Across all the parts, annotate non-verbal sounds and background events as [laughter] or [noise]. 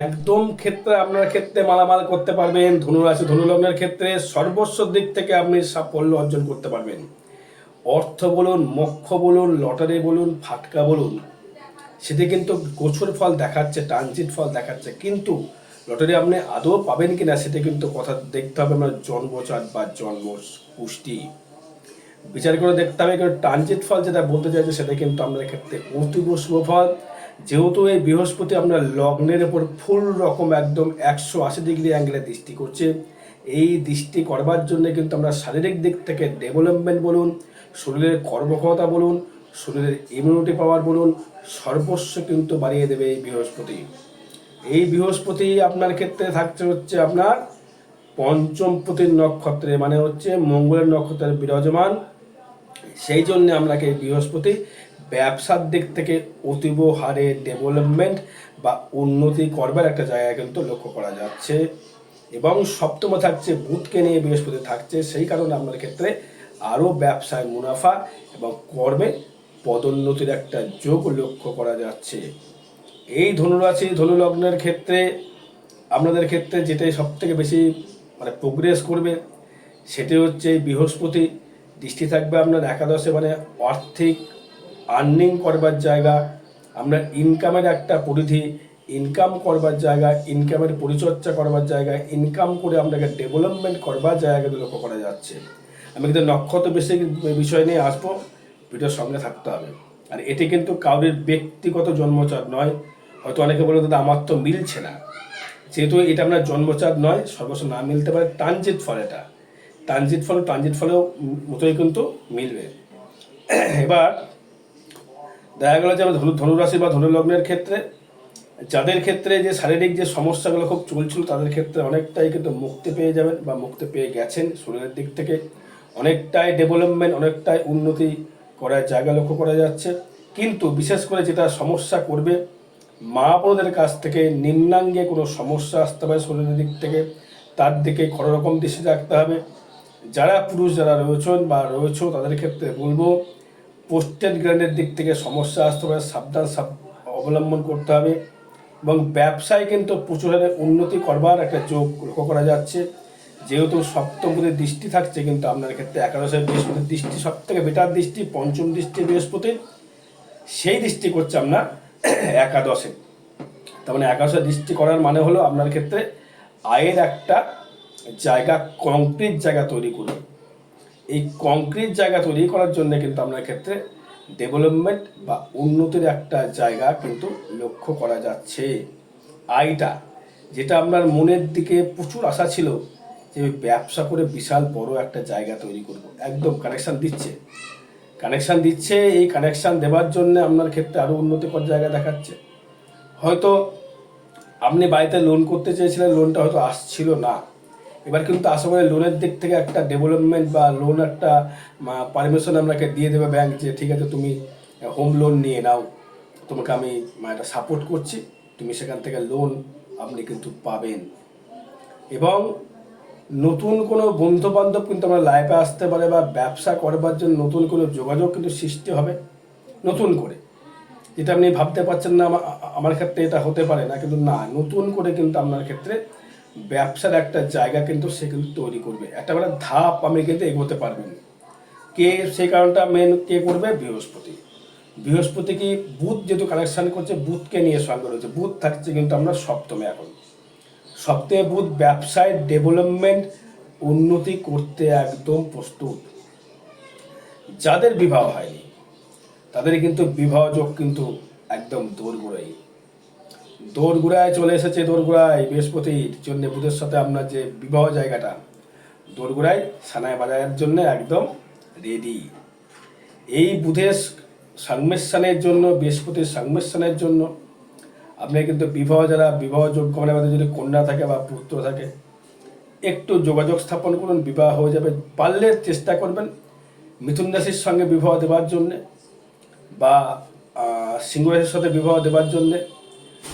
একদম ক্ষেত্রে আপনার ক্ষেত্রে মালামাল করতে পারবেন, ধনুরাশি, ধনুলগ্নের ক্ষেত্রে সর্বস্ব দিক থেকে আপনি সাফল্য অর্জন করতে পারবেন। অর্থ বলুন, মোক্ষ বলুন, লটারি বলুন, ফাটকা বলুন, সেটি কিন্তু গোছর ফল দেখাচ্ছে, ট্রানজিট ফল দেখাচ্ছে, কিন্তু লটারি আপনি আদৌ পাবেন কি না সেটা কিন্তু কথা দেখতে হবে আপনার জন্মচাট বা জন্ম পুষ্টি বিচার করে দেখতে হবে, কারণ ট্রানজিট ফল যেটা বলতে চাইছে সেটা কিন্তু আপনার ক্ষেত্রে অতীব শুভ ফল। যেহেতু এই বৃহস্পতি আপনার লগ্নের উপর ফুল রকম একদম একশো আশি ডিগ্রি অ্যাঙ্গেলে দৃষ্টি করছে, এই দৃষ্টি করবার জন্য কিন্তু আমরা শারীরিক দিক থেকে ডেভেলপমেন্ট বলুন, শরীরের কর্মক্ষমতা বলুন, শরীরের ইমিউনিটি পাওয়ার বলুন, সর্বস্ব কিন্তু বাড়িয়ে দেবে এই বৃহস্পতি। এই বৃহস্পতি আপনার ক্ষেত্রে থাকছে হচ্ছে আপনার পঞ্চম প্রতির নক্ষত্রে মানে হচ্ছে মঙ্গলের নক্ষত্রের বিরাজমান। সেই জন্য আপনাকে বৃহস্পতি ব্যবসার দিক থেকে অতীব হারে ডেভেলপমেন্ট বা উন্নতি করবার একটা জায়গা কিন্তু লক্ষ্য করা যাচ্ছে। এবং সপ্তম থাকছে বুধকে নিয়ে বৃহস্পতি থাকছে, সেই কারণে আপনার ক্ষেত্রে আরও ব্যবসায় মুনাফা এবং কর্মে পদোন্নতির একটা যোগ লক্ষ্য করা যাচ্ছে। এই ধনুরাশি ধনুলগ্নের ক্ষেত্রে আপনাদের ক্ষেত্রে যেটাই সব থেকে বেশি মানে প্রোগ্রেস করবে, সেটি হচ্ছে বৃহস্পতি। দৃষ্টি থাকবে আপনার একাদশে মানে আর্থিক আর্নিং করবার জায়গা, আমরা ইনকামের একটা পরিধি ইনকাম করবার জায়গা ইনকামের পরিচর্যা করবার জায়গা ইনকাম করে আপনাকে ডেভেলপমেন্ট করবার জায়গাগুলো লক্ষ্য করা যাচ্ছে। আমি কিন্তু নক্ষত্র বেশি বিষয় নিয়ে আসব, ভিডিওর সঙ্গে থাকতে হবে। আর এটি কিন্তু কাউরির ব্যক্তিগত জন্মচার নয়। হয়তো অনেকে বলে দাদা, আমার তো মিলছে না। যেহেতু এটা আপনার জন্মচার নয়, সর্বস্ব না মিলতে পারে, ট্রানজিট ফল এটা। ট্রানজিট ফল, ট্রানজিট ফলেও মতোই কিন্তু মিলবে। এবার দেখা গেল যে আমরা ধনু ধনুরাশি বা ধনুলগ্নের ক্ষেত্রে, যাদের ক্ষেত্রে যে শারীরিক যে সমস্যাগুলো খুব চলছিল, তাদের ক্ষেত্রে অনেকটাই কিন্তু মুক্তি পেয়ে যাবেন বা মুক্তি পেয়ে গেছেন শরীরের দিক থেকে। অনেকটাই ডেভেলপমেন্ট অনেকটাই উন্নতি করার জায়গা লক্ষ্য করা যাচ্ছে। কিন্তু বিশেষ করে যেটা সমস্যা করবে, মা বোনদের কাছ থেকে নিম্নাঙ্গে কোনো সমস্যা আসতে পারে শরীরের দিক থেকে, তার দিকে কোনো রকম দৃষ্টি রাখতে হবে। যারা পুরুষ যারা রয়েছেন বা রয়েছে তাদের ক্ষেত্রে বলব পোস্টেড গ্র্যান্ডের দিক থেকে সমস্যা আসতে পারে, সাবধান অবলম্বন করতে হবে এবং ব্যবসায় কিন্তু প্রচুর হারে উন্নতি করবার একটা যোগ লক্ষ্য করা যাচ্ছে। যেহেতু সপ্তমপতির দৃষ্টি থাকছে কিন্তু আপনার ক্ষেত্রে একাদশের বৃহস্পতির দৃষ্টি সব থেকে বেটার দৃষ্টি, পঞ্চম দৃষ্টি বৃহস্পতির সেই দৃষ্টি করছে আপনার একাদশে। তার মানে একাদশে দৃষ্টি করার মানে হলো আপনার ক্ষেত্রে আয়ের একটা জায়গা কংক্রিট জায়গা তৈরি করবে এই কংক্রিট জায়গা তৈরি করার জন্য কিন্তু আপনার ক্ষেত্রে ডেভেলপমেন্ট বা উন্নতির একটা জায়গা কিন্তু লক্ষ্য করা যাচ্ছে। আয়টা যেটা আপনার মনের দিকে প্রচুর আশা ছিল যে ব্যবসা করে বিশাল বড় একটা জায়গা তৈরি করব। একদম কানেকশান দিচ্ছে। কানেকশান দিচ্ছে, এই কানেকশান দেওয়ার জন্য আপনার ক্ষেত্রে আরও উন্নতিকর জায়গা দেখাচ্ছে। হয়তো আপনি বাড়িতে লোন করতে চেয়েছিলেন লোনটা হয়তো আসছিল না। এবার কিন্তু আশা করি লোনের দিক থেকে একটা ডেভেলপমেন্ট বা লোন একটা পারমিশন আপনাকে দিয়ে দেবে ব্যাংক যে, ঠিক আছে, তুমি হোম লোন নিয়ে নাও। তোমাকে আমি একটা সাপোর্ট করছি। তুমি সেখান থেকে লোন আপনি কিন্তু পাবেন। এবং নতুন কোনো বন্ধু বান্ধব কিন্তু আমার লাইফে আসতে পারে বা ব্যবসা করবার জন্য নতুন কোনো যোগাযোগ কিন্তু সৃষ্টি হবে। নতুন করে। যেটা আপনি ভাবতে পারছেন না আমার ক্ষেত্রে এটা হতে পারে না, কিন্তু না, নতুন করে কিন্তু আপনার ক্ষেত্রে ব্যবসার একটা জায়গা কিন্তু সে কিন্তু তৈরি করবে। একটা মানে ধাপ আপনি কিন্তু এগোতে পারবেন কে সেই কারণটা মেন কে করবে? বৃহস্পতি। বৃহস্পতি কি বুধ যেহেতু কানেকশন করছে, বুধকে নিয়ে সঙ্গে রয়েছে। বুধ থাকছে কিন্তু আমরা সপ্তমে এখন। সপ্তাহে বুধ ব্যবসায় ডেভেলপমেন্ট উন্নতি করতে একদম প্রস্তুত। যাদের বিবাহ হয়নি, তাদের কিন্তু বিবাহ যোগ কিন্তু একদম দোরগোড়াই। দোরগোড়ায় চলে এসেছে দোরগোড়ায় বৃহস্পতির জন্য বুধের সাথে আপনার যে বিবাহ জায়গাটা, দোরগোড়ায় সানায় বাজারের জন্য একদম রেডি এই বুধের সংমিশ্রণের জন্য, বৃহস্পতির সংমিশ্রণের জন্য আপনি কিন্তু বিবাহ যারা, বিবাহ যোগ্য মানে আমাদের যদি কন্যা থাকে বা পুত্র থাকে, একটু যোগাযোগ স্থাপন করুন, বিবাহ হয়ে যাবে। পারলে চেষ্টা করবেন মিথুন রাশির সঙ্গে বিবাহ দেওয়ার জন্যে বা সিংহ রাশির সাথে বিবাহ দেওয়ার জন্যে।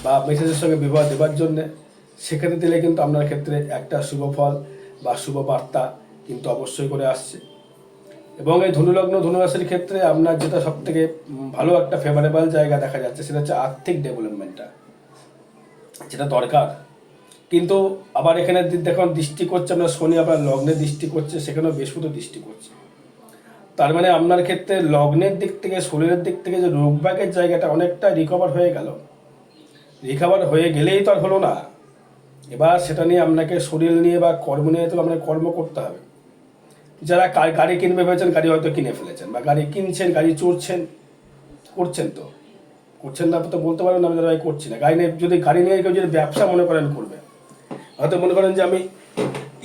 বা মেষরাশির সঙ্গে বিবাহ দেওয়ার জন্যে, সেখানে দিলে কিন্তু আপনার ক্ষেত্রে একটা শুভ ফল বা শুভ বার্তা কিন্তু অবশ্যই করে আসছে। এবং এই ধনুলগ্ন ধনুরাশির ক্ষেত্রে আপনার যেটা সব থেকে ভালো একটা ফেভারেবল জায়গা দেখা যাচ্ছে, সেটা হচ্ছে আর্থিক ডেভেলপমেন্টটা যেটা দরকার। কিন্তু আবার এখানে দেখুন, দৃষ্টি করছে আপনার শনি, আবার লগ্নে দৃষ্টি করছে, সেখানেও বৃহস্পতি দৃষ্টি করছে। তার মানে আপনার ক্ষেত্রে লগ্নের দিক থেকে শরীরের দিক থেকে যে রোগব্যাগের জায়গাটা অনেকটা রিকভার হয়ে গেল। রিকভার হয়ে গেলেই তো আর হলো না। এবার সেটা নিয়ে আপনাকে শরীর নিয়ে বা কর্ম নিয়ে তো আপনাকে কর্ম করতে হবে। যারা গাড়ি কিনবে ভেবেছেন, গাড়ি হয়তো কিনে ফেলেছেন বা গাড়ি কিনছেন, গাড়ি চড়ছেন, করছেন তো। করছেন না তো বলতে পারবেন না, আমি দাদা করছি না। গাড়ি নিয়ে, যদি গাড়ি নিয়ে কেউ যদি ব্যবসা মনে করেন করবে, হয়তো মনে করেন যে আমি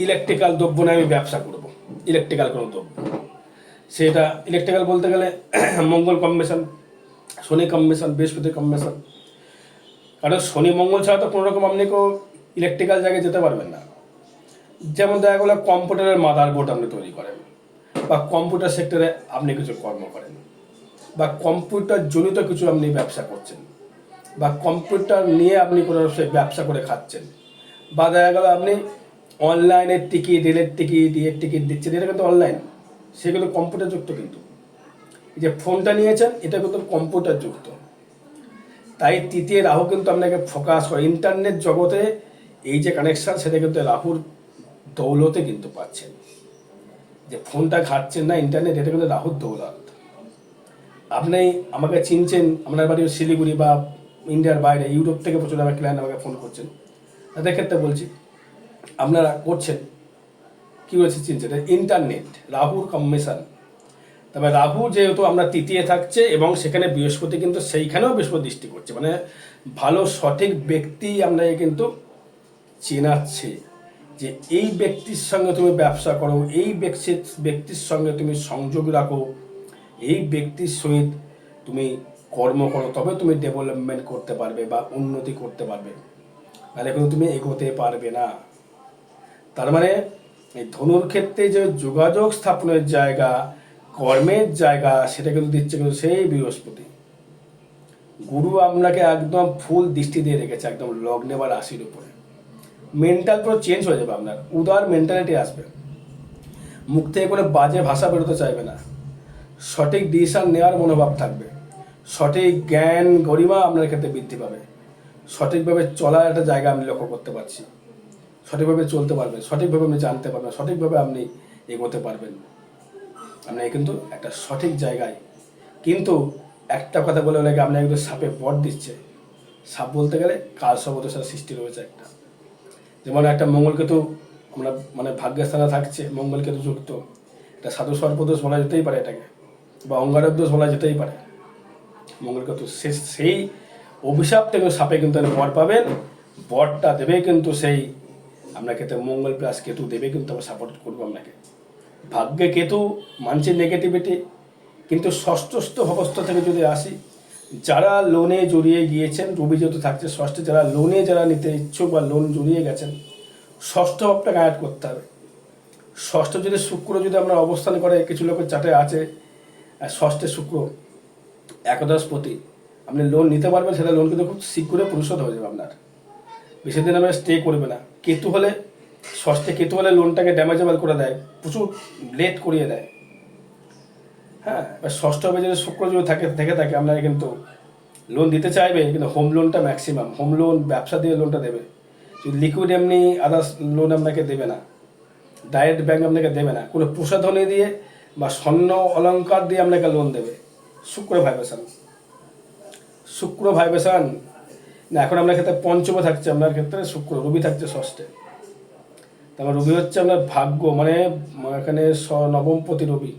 ইলেকট্রিক্যাল দ্রব্য নিয়ে আমি ব্যবসা করব ইলেকট্রিক্যাল কোনো দ্রব্য। সেটা ইলেকট্রিক্যাল বলতে গেলে [clears throat] Mangal combination, Shani combination Brihaspati combination কারণ শনি মঙ্গল ছাড়া তো কোনো রকম আপনি কেউ ইলেকট্রিক্যাল জায়গায় যেতে পারবেন না। যেমন দেখা গেলো কম্পিউটারের মাদার বোর্ড আপনি তৈরি করেন, বা কম্পিউটার সেক্টরে আপনি কিছু কর্ম করেন, বা কম্পিউটার জনিত কিছু আপনি ব্যবসা করছেন, বা কম্পিউটার নিয়ে আপনি কোনো ব্যবসা করে খাচ্ছেন, বা দেখা গেলো আপনি অনলাইনের টিকিট রেলের টিকিট ইয়ের টিকিট দিচ্ছেন, এটা কিন্তু অনলাইন সেগুলো কম্পিউটার যুক্ত কিন্তু। যে ফোনটা নিয়েছেন, এটা কিন্তু কম্পিউটার যুক্ত। তাই তৃতীয় রাহু কিন্তু আপনাকে ফোকাস করে। ইন্টারনেট জগতে এই যে কানেকশন সেটা কিন্তু রাহুর দৌলতে কিন্তু পাচ্ছেন। যে ফোনটা ঘাটছেন না ইন্টারনেট এটা কিন্তু রাহুর দৌলত। আপনি আমাকে চিনছেন, আপনার বাড়ি শিলিগুড়ি বা ইন্ডিয়ার বাইরে, ইউরোপ থেকে প্রচুর আমার ক্লায়েন্ট আমাকে ফোন করছেন। তাদের ক্ষেত্রে বলছি, আপনারা করছেন? কী বলছে, চিনছেন? ইন্টারনেট রাহুর কম্বিনেশন তবে রাহু যেহেতু আমরা তৃতীয় থাকছে এবং সেখানে বৃহস্পতি কিন্তু সেইখানেও বৃহস্পতি দৃষ্টি করছে মানে ভালো সঠিক ব্যক্তি আপনাকে কিন্তু চেনাচ্ছে যে এই ব্যক্তির সঙ্গে তুমি ব্যবসা করো, এই ব্যক্তির ব্যক্তির সঙ্গে তুমি সংযোগ রাখো, এই ব্যক্তির সহিত তুমি কর্ম করো, তবে তুমি ডেভেলপমেন্ট করতে পারবে বা উন্নতি করতে পারবে। তাহলে কিন্তু তুমি এগোতে পারবে না। তার মানে এই ধনুর ক্ষেত্রে যে যোগাযোগ স্থাপনের জায়গা কর্মের জায়গা সেটা কিন্তু দিচ্ছে কিন্তু সেই বৃহস্পতি। গুরু আপনাকে একদম ফুল দৃষ্টি দিয়ে রেখেছে, একদম লগ্নে বা রাশির উপরে। মেন্টাল পুরো চেঞ্জ হয়ে যাবে আপনার। উদার মেন্টালিটি আসবে। মুখ থেকে কোনো বাজে ভাষা বেরোতে চাইবে না। সঠিক ডিসিশন নেওয়ার মনোভাব থাকবে। সঠিক জ্ঞান, গরিমা আপনার ক্ষেত্রে বৃদ্ধি পাবে। সঠিকভাবে চলার একটা জায়গা আমি লক্ষ্য করতে পারছি সঠিকভাবে চলতে পারবেন, সঠিকভাবে আপনি জানতে পারবেন, সঠিকভাবে আপনি এগোতে পারবেন। আপনি কিন্তু একটা সঠিক জায়গায়, কিন্তু একটা কথা বলে লাগে আপনি একদম সাপে বট দিচ্ছে। সাপ বলতে গেলে কাল সর্বদশার সৃষ্টি রয়েছে একটা। যেমন একটা মঙ্গলকেতু আমরা মানে ভাগ্যস্থানে থাকছে মঙ্গলকেতু যুক্ত। এটা সাধু সর্পদোষ বলা যেতেই পারে এটাকে, বা অঙ্গারক দোষ বলা যেতেই পারে। মঙ্গলকেতু সে, সেই অভিশাপ থেকে সাপে কিন্তু বর পাবেন, বরটা দেবে কিন্তু সেই, আপনাকে তো মঙ্গল প্লাস কেতু দেবে কিন্তু আমরা সাপোর্ট করব আপনাকে। ভাগ্যে কেতু, মানছে নেগেটিভিটি কিন্তু ষষ্ঠস্থ অবস্থা থেকে যদি আসি, যারা লোনে জড়িয়ে গিয়েছেন, রবি যেহেতু থাকছে ষষ্ঠে, যারা লোনে যারা নিতে ইচ্ছুক বা লোন জড়িয়ে গেছেন, ষষ্ঠ ভাবটাকে আয়াত করতে হবে। ষষ্ঠ যদি শুক্র যদি আমরা অবস্থান করে, কিছু লোকের চাটে আছে ষষ্ঠে শুক্র, একাদশ প্রতি আপনি লোন নিতে পারবেন, সেটা লোন কিন্তু খুব শীঘ্রই পরিশোধ হয়ে যাবে আপনার। বেশি দিন আপনার স্টে করবে না। কেতু হলে ষষ্ঠে কেতু হলে লোনটাকে ড্যামেজেবল করে দেয়, প্রচুর লেট করিয়ে দেয়। হ্যাঁ এবার ষষ্ঠ হবে যদি শুক্র যদি থাকে, থেকে থাকে আপনারা কিন্তু লোন দিতে চাইবে, কিন্তু হোম লোনটা ম্যাক্সিমাম হোম লোন ব্যবসা দিয়ে লোনটা দেবে। লিকুইড এমনি আদার্স লোন আপনাকে দেবে না ডাইরেক্ট ব্যাংক আপনাকে দেবে না, কোনো প্রসাধনী দিয়ে বা স্বর্ণ অলংকার দিয়ে আপনাকে লোন দেবে। শুক্র ভাইবেশন শুক্র ভাইবেশন না, এখন আপনার ক্ষেত্রে পঞ্চমে থাকছে, আপনার ক্ষেত্রে শুক্র, রবি থাকছে ষষ্ঠে। তারপর রবি হচ্ছে আপনার ভাগ্য মানে এখানে স- নবমপতি রবি।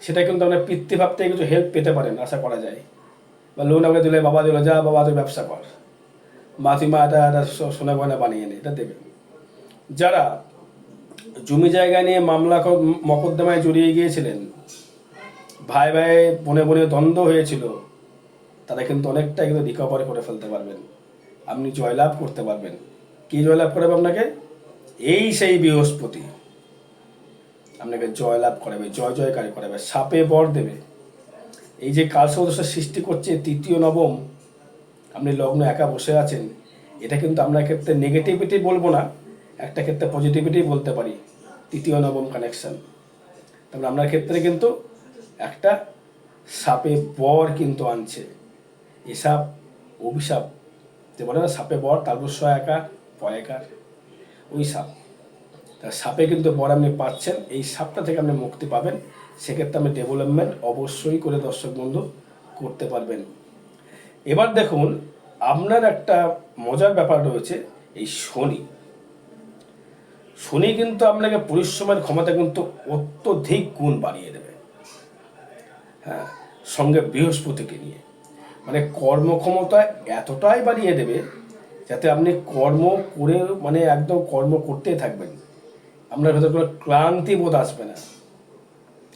সেটা কিন্তু আপনার পিতৃভাব থেকে কিছু হেল্প পেতে পারেন, আশা করা যায়। বা লোন আপনাকে দিলে, বাবা দিল, যা বাবা তুই ব্যবসা কর। মা, তুই মা, এটা একটা সো- সোনা গয়না বানিয়ে নে, এটা দেবে যারা জমি জায়গা নিয়ে মামলা মকদ্দমায় জড়িয়ে গিয়েছিলেন, ভাই ভাই, বনে বনে দ্বন্দ্ব হয়েছিল, তারা কিন্তু অনেকটা কিন্তু রিকভার করে ফেলতে পারবেন। আপনি জয়লাভ করতে পারবেন। কী জয়লাভ করাবে আপনাকে? এই সেই বৃহস্পতি। আপনাকে জয়লাভ করাবে, জয় জয়কারী করাবে, সাপে বর দেবে। এই যে কালসদস্য সৃষ্টি করছে, তৃতীয় নবম, আপনি লগ্ন একা বসে আছেন, এটা কিন্তু আপনার ক্ষেত্রে নেগেটিভিটি বলব না, একটা ক্ষেত্রে পজিটিভিটি বলতে পারি, তৃতীয় নবম কানেকশন তারপরে আপনার ক্ষেত্রে কিন্তু একটা সাপে বর কিন্তু আনছে। এসাপ অভিশাপ, যে বলে না, সাপে বর তারপর একা পয়কার ওই সাপ। তা সাপে কিন্তু বর আপনি পাচ্ছেন, এই সাপটা থেকে আপনি মুক্তি পাবেন। সেক্ষেত্রে আপনি ডেভেলপমেন্ট অবশ্যই করে দর্শক বন্ধু করতে পারবেন। এবার দেখুন, আপনার একটা মজার ব্যাপার রয়েছে, এই শনি। শনি কিন্তু আপনাকে পরিশ্রমের ক্ষমতা কিন্তু অত্যধিক গুণ বাড়িয়ে দেবে। হ্যাঁ সঙ্গে বৃহস্পতিকে নিয়ে। মানে কর্মক্ষমতা এতটাই বাড়িয়ে দেবে যাতে আপনি কর্ম করে মানে একদম কর্ম করতেই থাকবেন। আপনার ভেতর কোনো ক্লান্তি বোধ আসবে না।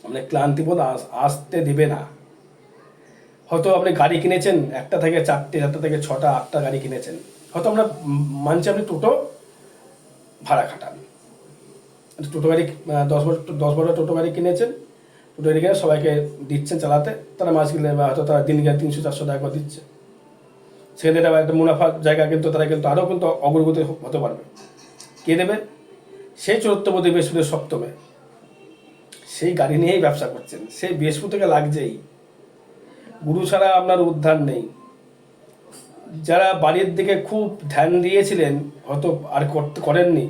মানে ক্লান্তি বোধ আস- আসতে দেবে না। হয়তো আপনি গাড়ি কিনেছেন, একটা থেকে চারটে চারটা থেকে ছটা, আটটা গাড়ি কিনেছেন। হয়তো আমরা মানছি আপনি টোটো ভাড়া খাটান। টোটো গাড়ি দশ বছর দশ বছর টোটো গাড়ি কিনেছেন, টোটো গাড়ি কিনে সবাইকে দিচ্ছেন চালাতে, তারা মাস গেলে বা হয়তো তারা দিন গেলে তিনশো, চারশো টাকা করে দিচ্ছে। এটা একটা মুনাফার জায়গা কিন্তু তারা কিন্তু আরও কিন্তু অগ্রগতি হতে পারবে। কে দেবে? সেই চতুর্থপতি বৃহস্পতি সপ্তমে। সেই গাড়ি নিয়েই ব্যবসা করছেন। সেই বৃহস্পতিকে লাগছেই। গুরু ছাড়া আপনার উদ্ধার নেই। যারা বাড়ির দিকে খুব ধ্যান দিয়েছিলেন, হয়তো আর করতে করেননি,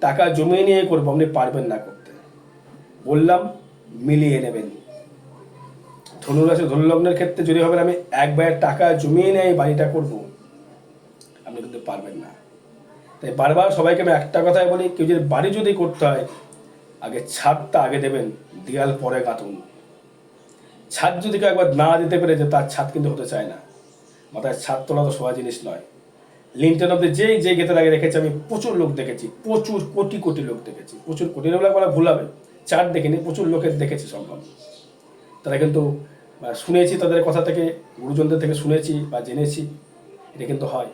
টাকা জমিয়ে নিয়ে করব, আপনি পারবেন না করতে। বললাম, মিলিয়ে নেবেন। ধনুরাশি ধনুলগ্নের ক্ষেত্রে যদি হবে আমি একবার টাকা জমিয়ে নিয়ে বাড়িটা করব। আপনি কিন্তু পারবেন না। তাই বারবার সবাইকে আমি একটা কথাই বলি, কেউ যদি বাড়ি যদি করতে হয়, আগে ছাদটা আগে দেবেন, দেয়াল পরে গাঁথুন ছাদ যদি কেউ একবার না দিতে পেরে যে তার ছাদ কিন্তু হতে চায় না। মাথায় ছাদ তোলা তো সহজ জিনিস নয়। লিঙ্কটেন অব্দি যেই যেই গেতে লাগে রেখেছি আমি প্রচুর লোক দেখেছি, প্রচুর কোটি কোটি লোক দেখেছি। প্রচুর কোটি লোক বলা ভুল হবে। চার দেখিনি, প্রচুর লোকের দেখেছি সম্ভব তারা কিন্তু বা শুনেছি তাদের কথা থেকে, গুরুজনদের থেকে শুনেছি বা জেনেছি, এটা কিন্তু হয়।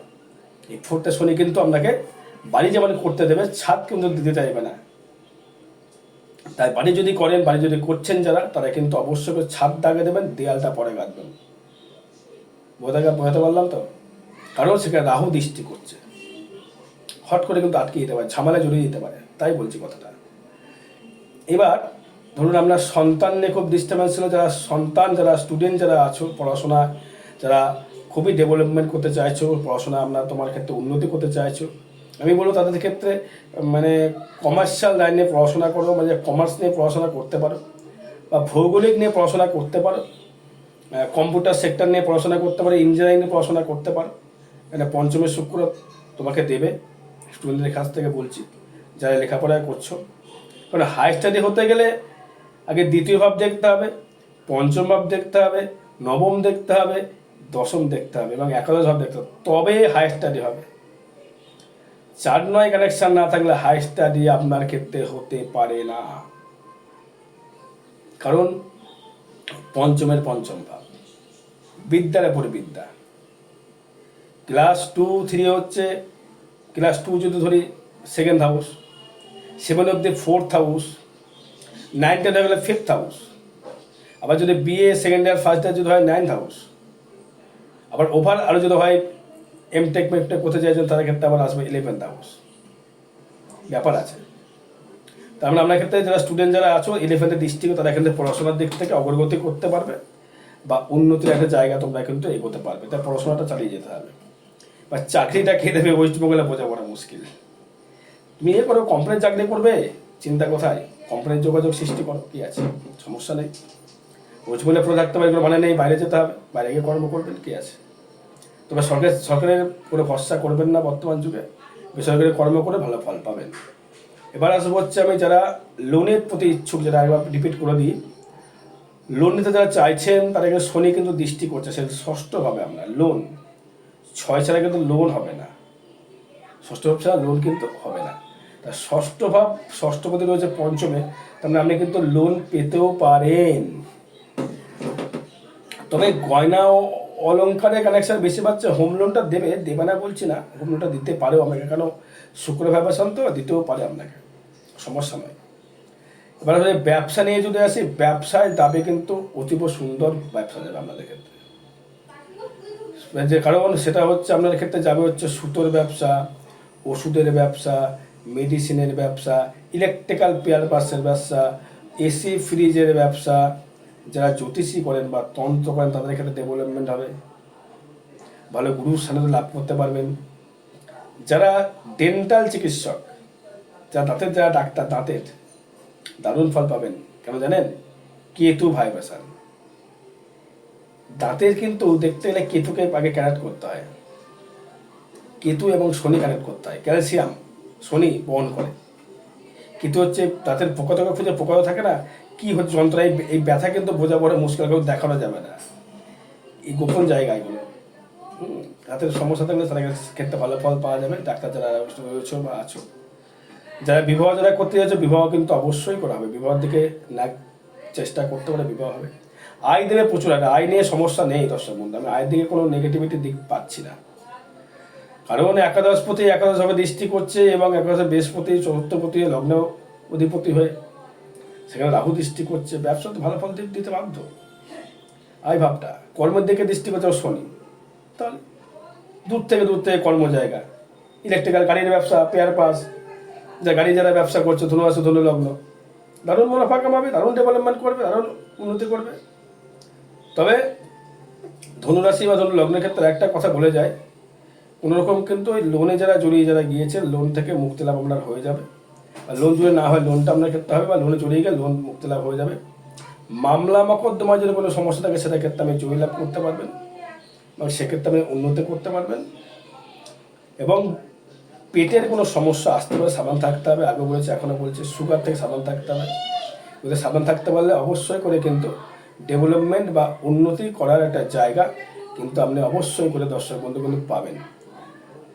এই ফোরটা শনি কিন্তু আপনাকে বাড়ি যেমন করতে দেবে, ছাদ কিন্তু দিতে চাইবে না। তাই বাড়ি যদি করেন, বাড়ি যদি করছেন যারা, তারা কিন্তু অবশ্যই ছাদ দাগে দেবেন, দেয়ালটা পরে গাঁথবেন। বোঝা বোঝাতে পারলাম তো? কারণ সেখানে রাহু দৃষ্টি করছে। হট করে কিন্তু আটকে দিতে পারে, ঝামেলা জড়িয়ে দিতে পারে, তাই বলছি কথাটা। এবার ধরুন আপনার সন্তান নিয়ে খুব ডিস্টার্বেন্স ছিল, যারা সন্তান, যারা স্টুডেন্ট যারা আছো পড়াশোনা যারা খুবই ডেভেলপমেন্ট করতে চাইছো, পড়াশোনা আপনার তোমার ক্ষেত্রে উন্নতি করতে চাইছো, আমি বলব তাদের ক্ষেত্রে মানে কমার্শিয়াল লাইনে পড়াশোনা করো মানে কমার্স নিয়ে পড়াশোনা করতে পারো, বা ভৌগোলিক নিয়ে পড়াশোনা করতে পারো কম্পিউটার সেক্টর নিয়ে পড়াশোনা করতে পারো ইঞ্জিনিয়ারিং নিয়ে পড়াশোনা করতে পারো, এটা পঞ্চমের শুক্র তোমাকে দেবে স্টুডেন্টদের কাছ থেকে বলছি, যারা লেখাপড়া করছ। কারণ হায়ার স্টাডি হতে গেলে আগে দ্বিতীয় ভাব দেখতে হবে, পঞ্চম ভাব দেখতে হবে, নবম দেখতে হবে, দশম দেখতে হবে এবং একাদশ ভাব দেখতে হবে। তবে হাই স্টাডি হবে। চার নয় কানেকশন না থাকলে হাই স্টাডি আপনার ক্ষেত্রে হতে পারে না। কারণ পঞ্চমের পঞ্চম ভাব, বিদ্যার উপরে বিদ্যা। ক্লাস টু থ্রি হচ্ছে ক্লাস টু যদি ধরি সেকেন্ড হাউস সেভেন অব্দি ফোর্থ হাউস নাইন টেন হয়ে গেলে ফিফথ হাউস আবার যদি BA second year first year যদি হয় নাইন্থ হাউস আবার ওভার আরও যদি হয় এম টেক মেকটেক করতে চাইছেন তাদের ক্ষেত্রে আবার আসবে ইলেভেন্থ হাউস ব্যাপার আছে। তার মানে আপনার ক্ষেত্রে যারা স্টুডেন্ট যারা আছো ইলেভেন্থের ডিস্ট্রিক্ট তারা এখান পড়াশোনার দিক থেকে অগ্রগতি করতে পারবে বা উন্নতির একটা জায়গা তোমরা কিন্তু এগোতে পারবে। তাই পড়াশোনাটা চালিয়ে যেতে হবে। বা চাকরিটা খেয়ে দেবে ওয়েস্টবেঙ্গলে বোঝা পড়া মুশকিল। তুমি এ করো কোম্পানির চাকরি করবে, চিন্তা কোথায়? কোম্পানির যোগাযোগ সৃষ্টি করো কি আছে? সমস্যা নেই। ওয়েস্টবেঙ্গলে পড়ে থাকতে হবে এগুলো মানে নেই, বাইরে যেতে হবে। বাইরে গিয়ে কর্ম করবেন, কি আছে? তবে সরকার সরকারের কোনো ভরসা করবেন না বর্তমান যুগে। বেসরকারি কর্ম করে ভালো ফল পাবেন। এবার আসব হচ্ছে আমি যারা লোনের প্রতি ইচ্ছুক যারা একবার রিপিট করে দিই। লোন নিতে যারা চাইছেন, তারা কিন্তু শনি কিন্তু দৃষ্টি করছে। সে ষষ্ঠভাবে আমরা লোন। ছয় ছাড়া কিন্তু লোন হবে না। ষষ্ঠ ছাড়া লোন কিন্তু হবে না। তা ষষ্ঠ ভাব ষষ্ঠপতি রয়েছে পঞ্চমে, তার মানে আপনি কিন্তু লোন পেতেও পারেন। তবে গয়না ও অলঙ্কারের কানেকশন বেশি পাচ্ছে হোম লোনটা দেবে দেবে না বলছি না হোম লোনটা দিতে পারেও আপনাকে, কেন শুক্র ভাবাসান তো দিতেও পারে আপনাকে, সমস্যা নয়। এবার হচ্ছে ব্যবসা নিয়ে যদি আসি, ব্যবসায় দাবে কিন্তু অতীব সুন্দর ব্যবসা যাবে আপনাদের ক্ষেত্রে। যে কারণ সেটা হচ্ছে আপনার ক্ষেত্রে যাবে হচ্ছে সুতোর ব্যবসা, ওষুধের ব্যবসা মেডিসিনের ব্যবসা ইলেকট্রিক্যাল পেয়ার পার্সের ব্যবসা এসি ফ্রিজের ব্যবসা, যারা জ্যোতিষী করেন বা তন্ত্র করেন, তাদের ক্ষেত্রে ডেভেলপমেন্ট হবে। ভালো গুরুর সান্নিধ্য লাভ করতে পারবেন। যারা ডেন্টাল চিকিৎসক, যারা দাঁতের, যারা ডাক্তার, দাঁতের, দারুণ ফল পাবেন। কেন জানেন? কেতু ভাইব্রেশন। দাঁতের কিন্তু দেখতে গেলে কেতুকে আগে ক্যারেক্ট করতে হয়। কেতু এবং শনি কানেক্ট করতে হয়। ক্যালসিয়াম। শনি বহন করে। কিন্তু হচ্ছে তাদের পোকা টোকা খুঁজে পোকাও থাকে না। কি হচ্ছে যন্ত্রণা? এই- ব্যথা কিন্তু বোঝা পড়ে, মুশকিল কেউ দেখানো যাবে না। এই গোপন জায়গা এগুলো দাঁতের সমস্যা থাকলে তাদের ক্ষেত্রে ভালো ফল পাওয়া যাবে। ডাক্তার যারা রয়েছে বা আছো। যারা বিবাহ যারা করতে যাচ্ছে, বিবাহ কিন্তু অবশ্যই করা হবে। বিবাহের দিকে না চেষ্টা করতে পারে বিবাহ হবে। আয় দেবে প্রচুর আয় নিয়ে সমস্যা নেই দর্শক বন্ধু। আমি আয়ের দিকে কোনো নেগেটিভিটি দিক পাচ্ছি না। কারণ একাদশপতি একাদশ ভাবে দৃষ্টি করছে এবং একাদশে বৃহস্পতি চতুর্থপতি লগ্ন অধিপতি হয়ে সেখানে রাহু দৃষ্টি করছে। ব্যবসা তো ভালো ফল দিতে বাধ্য। আই ভাবটা, কর্মের দিকে দৃষ্টি করছে শনি। তাহলে দূর থেকে দূর থেকে কর্ম জায়গা। ইলেকট্রিক্যাল গাড়ির ব্যবসা পেয়ার পাস যা গাড়ি যারা ব্যবসা করছে, ধনু আছে, ধনু লগ্ন। দারুণ মুনাফা কামাবে, দারুণ ডেভেলপমেন্ট করবে, দারুণ উন্নতি করবে। তবে ধনুরাশি বা ধনু লগ্নের ক্ষেত্রে একটা কথা বলে যায় কোনো রকম কিন্তু ওই লোনে যারা জড়িয়ে যারা গিয়েছে লোন থেকে মুক্তি লাভ আপনার হয়ে যাবে। আর লোন জুড়ে না হয় লোনটা আপনার ক্ষেত্রে হবে বা লোনে জড়িয়ে গেলে লোন মুক্তি লাভ হয়ে যাবে। মামলা মকদ্দমায় যদি কোনো সমস্যা থাকে, সেটা ক্ষেত্রে আমি জয়ী লাভ করতে পারবেন। বা সেক্ষেত্রে আপনি উন্নতি করতে পারবেন। এবং পেটের কোনো সমস্যা আসতে পারে সাবধান থাকতে হবে। আগে বলেছে, এখনও বলছে সুগার থেকে সাবধান থাকতে হবে। ওদের সাবধান থাকতে পারলে অবশ্যই করে কিন্তু ডেভেলপমেন্ট বা উন্নতি করার একটা জায়গা কিন্তু আপনি অবশ্যই করে দর্শক বন্ধু কিন্তু পাবেন।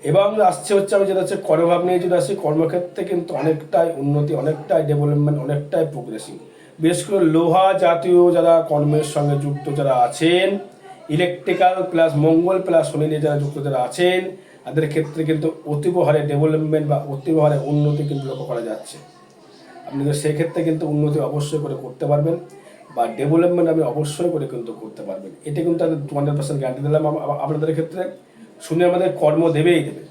এবং আসছে হচ্ছে আমি যেটা হচ্ছে কর্মভাব নিয়ে যদি আসি কর্মক্ষেত্রে কিন্তু অনেকটাই উন্নতি, অনেকটাই ডেভেলপমেন্ট অনেকটাই প্রোগ্রেসিং বিশেষ করে লোহা জাতীয় যারা কর্মের সঙ্গে যুক্ত যারা আছেন electrical plus Mangal plus Shani নিয়ে যারা যুক্ত যারা আছেন, তাদের ক্ষেত্রে কিন্তু অতীব হারে ডেভেলপমেন্ট বা অতীব হারে উন্নতি কিন্তু লক্ষ্য করা যাচ্ছে। আপনি তো সেক্ষেত্রে কিন্তু উন্নতি অবশ্যই করে করতে পারবেন বা ডেভেলপমেন্ট আপনি অবশ্যই করে কিন্তু করতে পারবেন। এটা কিন্তু আমি টু হান্ড্রেড পার্সেন্ট গ্যারান্টি দিলাম আপনাদের ক্ষেত্রে। শুনে আমাদের কর্ম দেবেই দেবে।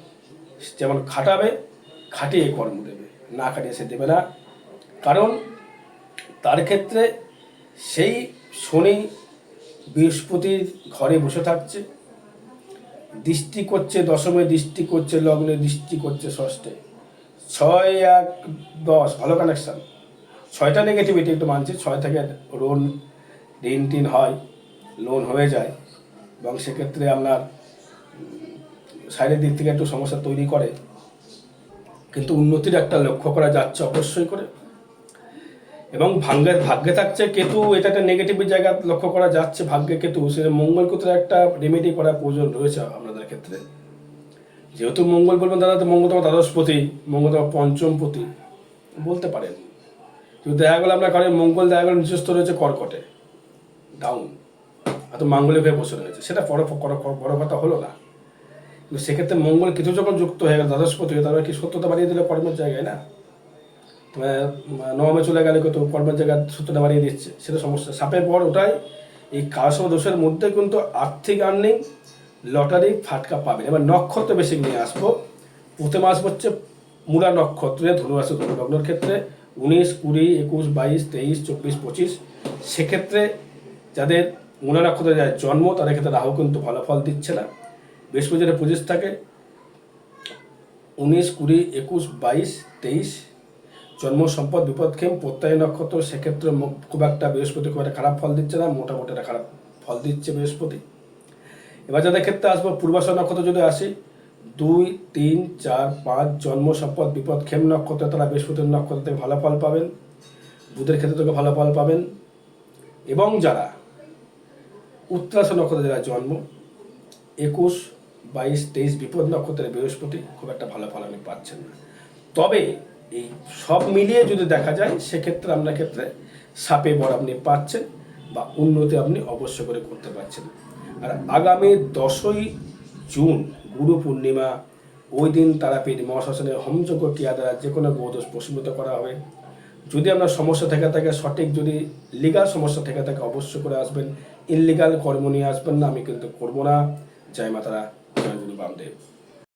যেমন খাটাবে, খাটিয়ে কর্ম দেবে। না খাটিয়ে সে দেবে না। কারণ তার ক্ষেত্রে সেই শনি বৃহস্পতির ঘরে বসে থাকছে। দৃষ্টি করছে দশমে, দৃষ্টি করছে লগ্নে, দৃষ্টি করছে ষষ্ঠে। ছয় এক দশ, ভালো কানেকশান ছয়টা নেগেটিভিটি একটু মানছি। ছয় থেকে লোন ঋণ টিন হয় লোন হয়ে যায়। এবং সেক্ষেত্রে আপনার সাইডের দিক থেকে একটু সমস্যা তৈরি করে, কিন্তু উন্নতির একটা লক্ষ্য করা যাচ্ছে অবশ্যই করে। এবং ভাগ্যে ভাগ্যে থাকছে কেতু, এটা একটা নেগেটিভ জায়গা লক্ষ্য করা যাচ্ছে ভাগ্যে কেতু। সে মঙ্গল ক্ষেত্রে একটা রেমেডি করার প্রয়োজন রয়েছে আপনাদের ক্ষেত্রে। যেহেতু মঙ্গল বলবেন দাদা, তো মঙ্গল তোমার দ্বাদশপতি মঙ্গল তোমার পঞ্চমপতি, বলতে পারেন। কিন্তু দেখা গেলো আপনার কারণ মঙ্গল, দেখা গেলো নিজস্ব রয়েছে কর্কটে ডাউন এত মাঙ্গলিক হয়ে বসে রয়েছে। সেটা বড়- বড় কথা হলো না। সেক্ষেত্রে মঙ্গল কিছু যখন যুক্ত হয়ে গেল দ্বাদশপতি তারপরে কি সত্যতা বাড়িয়ে দিলে কর্মের জায়গায় না? নবমে চলে গেলে কত কর্মের জায়গায় সূত্রটা বাড়িয়ে দিচ্ছে, সেটা সমস্যা। সাপের পর ওটাই, এই কালসম দোষের মধ্যে কিন্তু আর্থিক আর্নিং লটারি ফাটকা পাবেন এবার নক্ষত্র বেশি নিয়ে আসব। প্রথমে আসব হচ্ছে মূলা নক্ষত্রে, ধনুরাশি, ধনুলগ্নের ক্ষেত্রে উনিশ, কুড়ি, একুশ, বাইশ, তেইশ, চব্বিশ, পঁচিশ। সেক্ষেত্রে যাদের মূলা নক্ষত্রে যাদের জন্ম, তাদের ক্ষেত্রে রাহু কিন্তু ভালো ফল দিচ্ছে না। বৃহস্পতি যেটা পঁচিশ থাকে উনিশ, কুড়ি, একুশ, বাইশ, তেইশ, জন্ম, সম্পদ বিপদক্ষেম প্রত্যয়, নক্ষত্র, সেক্ষেত্রে খুব একটা বৃহস্পতি খুব একটা খারাপ ফল দিচ্ছে না, মোটামুটি একটা খারাপ ফল দিচ্ছে বৃহস্পতি। এবার যাদের ক্ষেত্রে আসব, পূর্বাশা নক্ষত্র যদি আসি, দুই, তিন, চার, পাঁচ, জন্ম, সম্পদ, বিপদ, ক্ষেম নক্ষত্র, তারা বৃহস্পতির নক্ষত্র থেকে ভালো ফল পাবেন, বুধের ক্ষেত্রে থেকে ভালো ফল পাবেন, এবং যারা উত্তরাশা নক্ষত্রে যারা জন্ম, একুশ বাইশ তেইশ বিপদ নক্ষত্রের বৃহস্পতি খুব একটা ভালো ফল আপনি পাচ্ছেন না। তবে এই সব মিলিয়ে যদি দেখা যায়, সেক্ষেত্রে আপনার ক্ষেত্রে সাপে বর আপনি পাচ্ছেন বা উন্নতি আপনি অবশ্য করে করতে পারছেন। আর আগামী দশই জুন, গুরু পূর্ণিমা, ওই দিন তারাপীঠ মহাশাসনের হোমযজ্ঞ ক্রিয়া দ্বারা যে কোনো গোদোষ প্রস্ফুত করা হবে। যদি আপনার সমস্যা থেকে থাকে, সঠিক যদি লিগাল সমস্যা থেকে থাকে, অবশ্যই করে আসবেন। ইনলিগাল কর্ম নিয়ে আসবেন না, আমি কিন্তু করব না। জয় মাতারা। জয় গুরু বামদেব